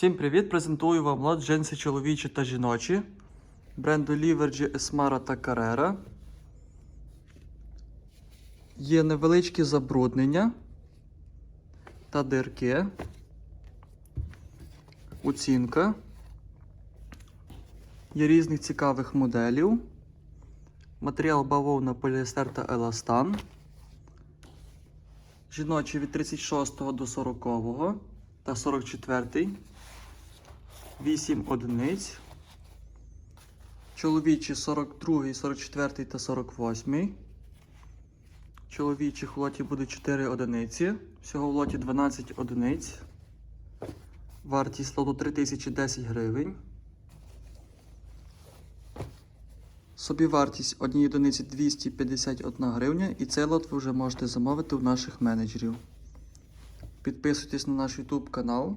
Всім привіт! Презентую вам лот джинси чоловічі та жіночі. Бренду Livergy, Esmara та Carrera. Є невеличкі забруднення та дирки. Оцінка. Є різних цікавих моделів. Матеріал бавовна, поліестер та еластан. Жіночі від 36 до 40 та 44. 8 одиниць. Чоловічі 42, 44 та 48. Чоловічих в лоті буде 4 одиниці. Всього в лоті 12 одиниць. Вартість лоту 3010 гривень. Собівартість однієї одиниці 251 гривня. І цей лот ви вже можете замовити у наших менеджерів. Підписуйтесь на наш YouTube канал.